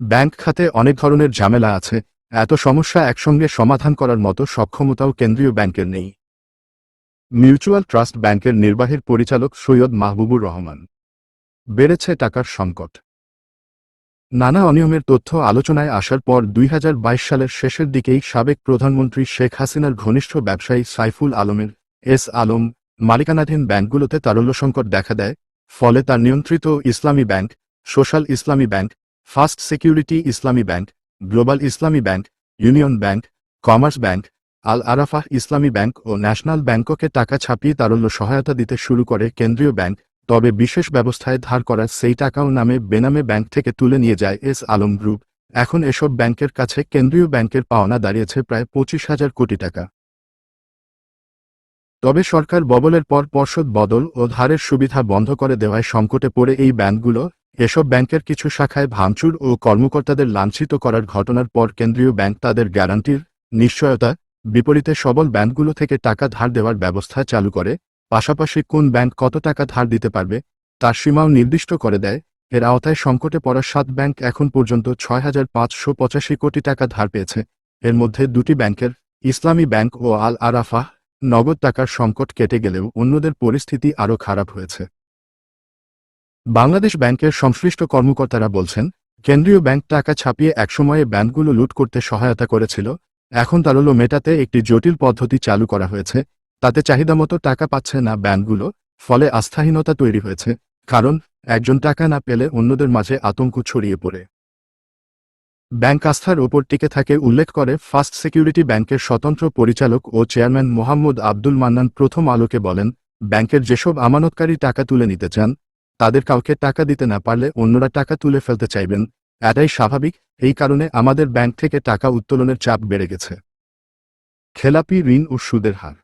Bank খাতে অনেক ধরনের ঝামেলা আছে, এত সমস্যা একসঙ্গে সমাধান করার মতো সক্ষমতাও কেন্দ্রীয় ব্যাংকের নেই। মিউচুয়াল ট্রাস্ট ব্যাংকের নির্বাহীর পরিচালক সৈয়দ মাহবুবুর রহমান। বেড়েছে টাকার সংকট। নানা অনিয়মের তথ্য আলোচনায় আসার পর দুই হাজার বাইশ সালের শেষের দিকেই সাবেক প্রধানমন্ত্রী শেখ হাসিনার ঘনিষ্ঠ ব্যবসায়ী সাইফুল আলমের এস আলম মালিকানাধীন ব্যাংকগুলোতে তারল্য সংকট দেখা দেয়, ফলে তার নিয়ন্ত্রিত Islami bank, social Islami bank first security Islami bank, global Islami bank, union bank, commerce bank, Al Arafah Islami bank ও ন্যাশনাল ব্যাংককে টাকা ছাপিয়ে তারল্য সহায়তা দিতে শুরু করে কেন্দ্রীয় ব্যাংক, তবে বিশেষ ব্যবস্থায় ধার করা সেই টাকাও নামে বেনামে ব্যাংক থেকে তুলে নিয়ে যায় এস আলম গ্রুপ। এখন এসব ব্যাংকের কাছে কেন্দ্রীয় ব্যাংকের পাওনা দাঁড়িয়েছে প্রায় পঁচিশ হাজার কোটি টাকা। তবে সরকার ববলের পর পর্ষদ বদল ও ধারের সুবিধা বন্ধ করে দেওয়ায় সংকটে পড়ে এই ব্যাংকগুলো এসব ব্যাংকের কিছু শাখায় ভাঙচুর ও কর্মকর্তাদের লাঞ্ছিত করার ঘটনার পর কেন্দ্রীয় ব্যাংক তাদের গ্যারান্টির নিশ্চয়তা বিপরীতে সবল ব্যাংকগুলো থেকে টাকা ধার দেওয়ার ব্যবস্থা চালু করে, পাশাপাশি কোন ব্যাংক কত টাকা ধার দিতে পারবে তার সীমাও নির্দিষ্ট করে দেয়। এর আওতায় সংকটে পড়া সাত ব্যাংক এখন পর্যন্ত ছয় হাজার পাঁচশো পঁচাশি কোটি টাকা ধার পেয়েছে। এর মধ্যে দুটি ব্যাংকের, ইসলামী ব্যাংক ও আল আরাফাহ নগদ টাকার সংকট কেটে গেলেও অন্যদের পরিস্থিতি আরও খারাপ হয়েছে। বাংলাদেশ ব্যাংকের সংশ্লিষ্ট কর্মকর্তারা বলছেন, কেন্দ্রীয় ব্যাংক টাকা ছাপিয়ে একসময়ে ব্যাংকগুলো লুট করতে সহায়তা করেছিল, এখন তারল্য মেটাতে একটি জটিল পদ্ধতি চালু করা হয়েছে, তাতে চাহিদামতো টাকা পাচ্ছে না ব্যাংকগুলো, ফলে আস্থাহীনতা তৈরি হয়েছে, কারণ একজন টাকা না পেলে অন্যদের মাঝে আতঙ্ক ছড়িয়ে পড়ে। ব্যাংক আস্থার ওপর টিকে থাকে উল্লেখ করে ফার্স্ট সিকিউরিটি ব্যাংকের স্বতন্ত্র পরিচালক ও চেয়ারম্যান মোহাম্মদ আব্দুল মান্নান প্রথম আলোকে বলেন, ব্যাংকের যেসব আমানতকারী টাকা তুলে নিতে চান তাদের কাউকে টাকা দিতে না পারলে অন্যরা টাকা তুলে ফেলতে চাইবেন। এটাই স্বাভাবিক। এই কারণে আমাদের ব্যাংক থেকে টাকা উত্তোলনের চাপ বেড়ে গেছে। খেলাপি, ঋণ ও সুদের হার।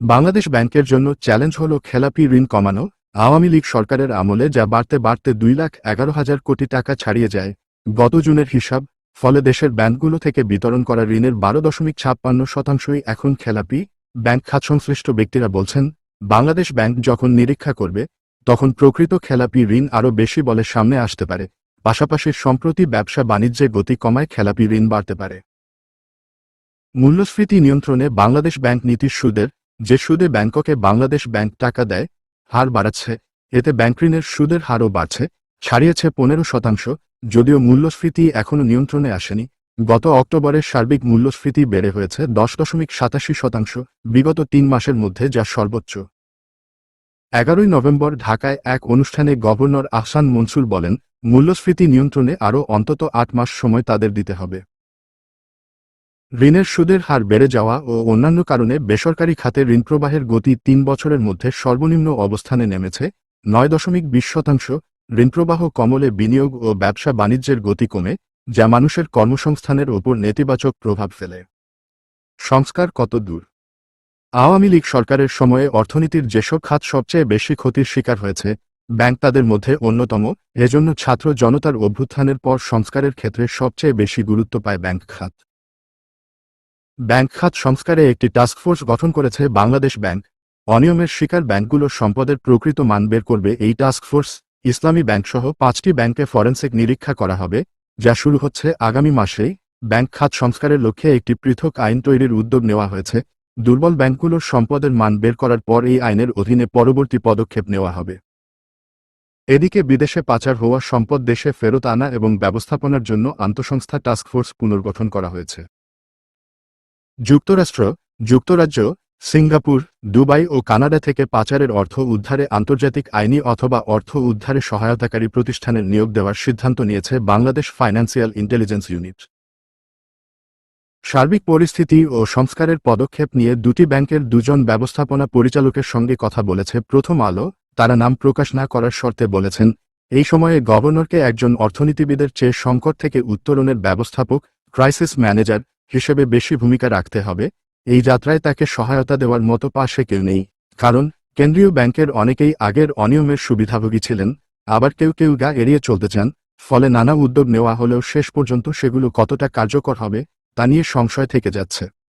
বাংলাদেশ ব্যাংকের জন্য চ্যালেঞ্জ হল খেলাপি, ঋণ কমানো। আওয়ামী লীগ সরকারের আমলে যা বাড়তে বাড়তে দুই লাখ এগারো হাজার কোটি টাকা ছাড়িয়ে যায়, গত জুনের হিসাব, ফলে দেশের ব্যাংকগুলো থেকে বিতরণ করা ঋণের বারো দশমিক ছাপ্পান্ন শতাংশই এখন খেলাপি। ব্যাংক খাত সংশ্লিষ্ট ব্যক্তিরা বলছেন, বাংলাদেশ ব্যাংক যখন নিরীক্ষা করবে তখন প্রকৃত খেলাপি ঋণ আরও বেশি বলে সামনে আসতে পারে। পাশাপাশি সম্প্রতি ব্যবসা বাণিজ্যে গতি কমায় খেলাপি ঋণ বাড়তে পারে। মূল্যস্ফীতি নিয়ন্ত্রণে বাংলাদেশ ব্যাংক নীতির সুদের যে সুদে ব্যাংককে বাংলাদেশ ব্যাংক টাকা দেয়, হার বাড়াচ্ছে, এতে ব্যাংক ঋণের সুদের হারও বাড়ছে, ছাড়িয়েছে পনেরো শতাংশ, যদিও মূল্যস্ফীতি এখনও নিয়ন্ত্রণে আসেনি। গত অক্টোবরে সার্বিক মূল্যস্ফীতি বেড়ে হয়েছে দশ দশমিক সাতাশি শতাংশ, বিগত তিন মাসের মধ্যে যা সর্বোচ্চ। এগারোই নভেম্বর ঢাকায় এক অনুষ্ঠানে গভর্নর আহসান মনসুর বলেন, মূল্যস্ফীতি নিয়ন্ত্রণে আরও অন্তত আট মাস সময় তাদের দিতে হবে। ঋণের সুদের হার বেড়ে যাওয়া ও অন্যান্য কারণে বেসরকারি খাতে ঋণ প্রবাহের গতি তিন বছরের মধ্যে সর্বনিম্ন অবস্থানে নেমেছে, নয় দশমিক বিশ শতাংশ। ঋণপ্রবাহ কমলে বিনিয়োগ ও ব্যবসা বাণিজ্যের গতি কমে, যা মানুষের কর্মসংস্থানের ওপর নেতিবাচক প্রভাব ফেলে। সংস্কার কত দূর? আওয়ামী লীগ সরকারের সময়ে অর্থনীতির যেসব খাত সবচেয়ে বেশি ক্ষতির শিকার হয়েছে, ব্যাংক তাদের মধ্যে অন্যতম, এজন্য ছাত্র জনতার অভ্যুত্থানের পর সংস্কারের ক্ষেত্রে সবচেয়ে বেশি গুরুত্ব পায় ব্যাংক খাত। ব্যাংক খাত সংস্কারে একটি টাস্কফোর্স গঠন করেছে বাংলাদেশ ব্যাংক। অনিয়মের শিকার ব্যাংকগুলোর সম্পদের প্রকৃত মান বের করবে এই টাস্কফোর্স ইসলামী ব্যাংকসহ পাঁচটি ব্যাংকে ফরেন্সিক নিরীক্ষা করা হবে, যা শুরু হচ্ছে আগামী মাসেই। ব্যাংক খাত সংস্কারের লক্ষ্যে একটি পৃথক আইন তৈরির উদ্যোগ নেওয়া হয়েছে দুর্বল ব্যাংকগুলোর সম্পদের মান বের করার পর এই আইনের অধীনে পরবর্তী পদক্ষেপ নেওয়া হবে। এদিকে বিদেশে পাচার হওয়া সম্পদ দেশে ফেরত আনা এবং ব্যবস্থাপনার জন্য আন্তঃসংস্থা টাস্কফোর্স পুনর্গঠন করা হয়েছে। যুক্তরাষ্ট্র, যুক্তরাজ্য, সিঙ্গাপুর, দুবাই ও কানাডা থেকে পাচারের অর্থ উদ্ধারে আন্তর্জাতিক আইনি অথবা অর্থ উদ্ধারে সহায়তাকারী প্রতিষ্ঠানের নিয়োগ দেওয়ার সিদ্ধান্ত নিয়েছে বাংলাদেশ ফাইন্যান্সিয়াল ইন্টেলিজেন্স ইউনিট। সার্বিক পরিস্থিতি ও সংস্কারের পদক্ষেপ নিয়ে দুটি ব্যাংকের দুজন ব্যবস্থাপনা পরিচালকের সঙ্গে কথা বলেছে প্রথম আলো, তারা নাম প্রকাশ না করার শর্তে বলেছেন, এই সময়ে গভর্নরকে একজন অর্থনীতিবিদের চেয়ে সংকট থেকে উত্তরণের ব্যবস্থাপক, ক্রাইসিস ম্যানেজার, হিসেবে বেশি ভূমিকা রাখতে হবে। এই যাত্রায় তাকে সহায়তা দেওয়ার মতো পাশে কেউ নেই। কারণ, কেন্দ্রীয় ব্যাংকের অনেকেই আগের অনিয়মের সুবিধাভোগী ছিলেন, আবার কেউ কেউ গা এড়িয়ে চলতে চান, ফলে নানা উদ্যোগ নেওয়া হলেও শেষ পর্যন্ত সেগুলো কতটা কার্যকর হবে তা নিয়ে সংশয় থেকে যাচ্ছে।